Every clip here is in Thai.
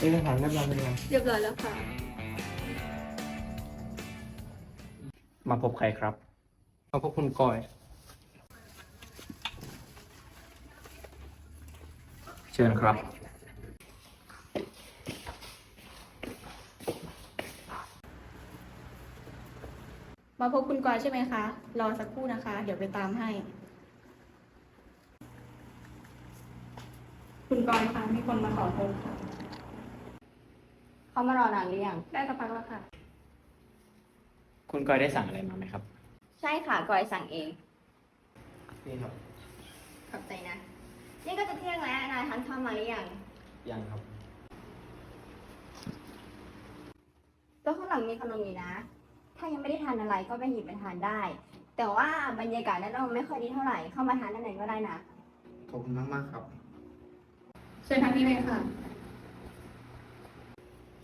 เอกสารเรียบร้อยหรือยังเรียบร้อยแล้วค่ะ มาพบใครครับเอาพวกคุณกอย เชิญครับ มาพบคุณกอยใช่ไหมคะ รอสักครู่นะคะ เดี๋ยวไปตามให้ คุณกอยคะมีคนมาขอพบค่ะ เขามารอนานหรือยัง ได้สักพักแล้วค่ะ คุณกอยได้สั่งอะไรมาไหมครับ ใช่ค่ะกอยสั่งเอง นี่ครับ ขอบใจนะ นี่ก็จะเที่ยงแล้วนายทานข้าวมาหรือยัง ยังครับโต๊ะข้างหลังมีขนมอยู่นะ ถ้ายังไม่ได้ทานอะไรก็ไปหยิบมาทานได้ แต่ว่าบรรยากาศด้านนอกไม่ค่อยดีเท่าไหร่ เข้ามาทานด้านในก็ได้นะ ขอบคุณมากมากๆครับ เชิญทางนี้เลยค่ะ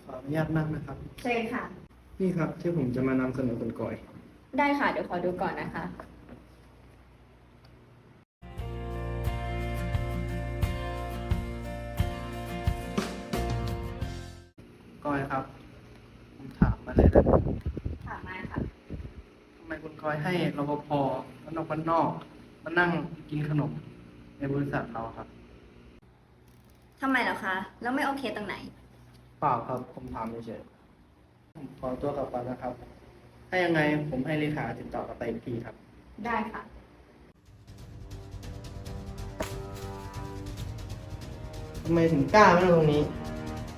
ขออนุญาตมากนะครับ เชิญค่ะ นี่ครับที่ผมจะมานำเสนอคุณกอย ได้ค่ะ เดี๋ยวขอดูก่อนนะคะกอยครับ ผมถามมาเลยได้ไหมถามมาค่ะ ทำไมคุณกอยให้รปภบ้านนอกบ้านนอกมานั่งกินขนมในบริษัทเราครับ ทำไมเหรอคะ แล้วไม่โอเคตรงไหนเปล่าครับ ผมถามเฉยๆผมขอตัวกลับไปนะครับ ถ้ายังไงผมให้เลขาติดต่อกลับไปอีกทีครับ ได้ค่ะ ทำไมถึงกล้ามานั่งตรงนี้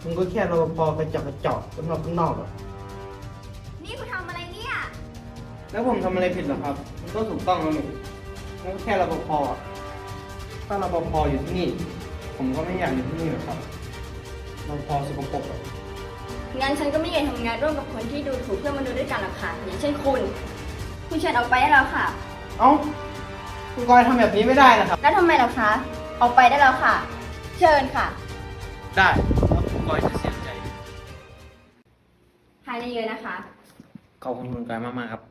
มึงก็แค่รปภกระจอกกระจอกบ้านนอกบ้านนอกอะนี่คุณทำอะไรเนี่ย แล้วผมทำอะไรผิดเหรอครับ มันก็ถูกต้องแล้วนี่มันก็แค่รปภอะถ้ารปภอยู่ที่นี่ ผมก็ไม่อยากอยู่ที่นี่หรอกครับ รปภสกปรกอะงั้นฉันก็ไม่อยากทำงานร่วมกับคนที่ดูถูกเพื่อนมนุษย์ด้วยกันหรอกค่ะ อย่างเช่นคุณ คุณเชิญออกไปได้แล้วค่ะ เอ้า คุณกอยทำแบบนี้ไม่ได้นะครับ แล้วทำไมล่ะคะ ออกไปได้แล้วค่ะ เชิญค่ะได้แล้วคุณกอยจะเสียใจ ทานเยอะๆนะคะ ขอบคุณคุณกอยมากๆครับ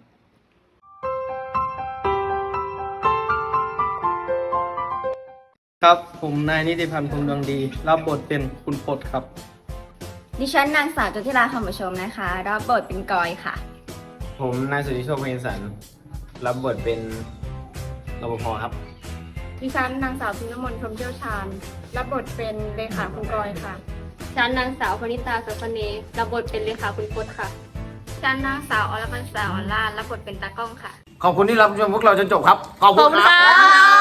ครับผมนายนิติพันธ์พงษ์ดวงดี รับบทเป็นคุณพดครับ ดิฉันนางสาวจุธิราคำประชมนะคะ รับบทเป็นกอยค่ะ ผมนายสุทธิโชคเพียงสัน รับบทเป็นรปภครับ ดิฉันนางสาวพิมพ์มนต์พรหมเชี่ยวชาญ รับบทเป็นเลขาคุณกอยค่ะ ฉันนางสาวพนิตาสัสเนรับบทเป็นเลขาคุณพจน์ค่ะ ฉันนางสาวอรพันธ์สาวลาดรับบทเป็นตากล้องค่ะ ขอบคุณที่รับชมพวกเราจนจบครับ ขอบขอบคุคุณณครัค่ะบ